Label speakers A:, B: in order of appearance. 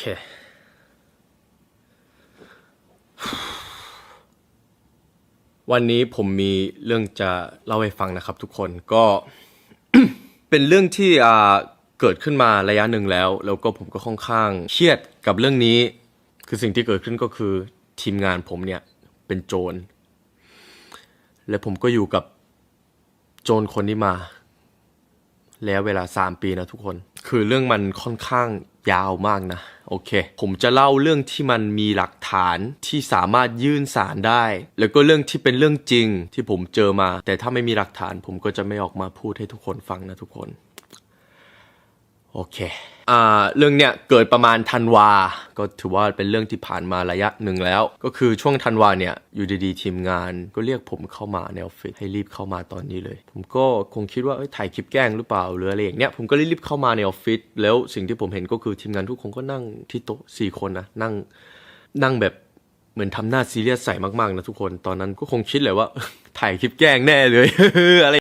A: เค วันนี้ผมมีเรื่องจะเล่าให้ฟังนะครับทุกคนก็ เป็นเรื่องที่อ่าเกิดขึ้นมาระยะหนึ่งแล้ว แล้วก็ผมก็ค่อนข้างเครียดกับเรื่องนี้ คือสิ่งที่เกิดขึ้นก็คือทีมงานผมเนี่ยเป็นโจร และผมก็อยู่กับโจรคนนี้มา แล้วเวลา3ปีนะทุกคน คือเรื่องมันค่อนข้างยาวมากนะ โอเค ผมจะเล่าเรื่องที่มันมีหลักฐานที่สามารถยื่นสารได้ แล้วก็เรื่องที่เป็นเรื่องจริงที่ผมเจอมา แต่ถ้าไม่มีหลักฐานผมก็จะไม่ออกมาพูดให้ทุกคนฟังนะทุกคน โอเคอ่าเรื่องเนี้ยเกิดประมาณธันวา ก็ถือว่าเป็นเรื่องที่ผ่านมาระยะหนึ่งแล้ว ก็คือช่วงธันวาเนี่ยอยู่ดีๆทีมงานก็เรียกผมเข้ามาในออฟฟิศให้รีบเข้ามาตอนนี้เลย ผมก็คงคิดว่าถ่ายคลิปแกล้งหรือเปล่าหรืออะไรอย่างเนี้ยผมก็รีบเข้ามาในออฟฟิศแล้วสิ่งที่ผมเห็นก็คือทีมงานทุกคนก็นั่งที่โต๊ะสี่คนนะนั่งนั่งแบบเหมือนทำหน้าซีเรียสใส่มากๆนะทุกคนตอนนั้นก็คงคิดเลยว่าถ่ายคลิปแกล้งแน่เลยอะไร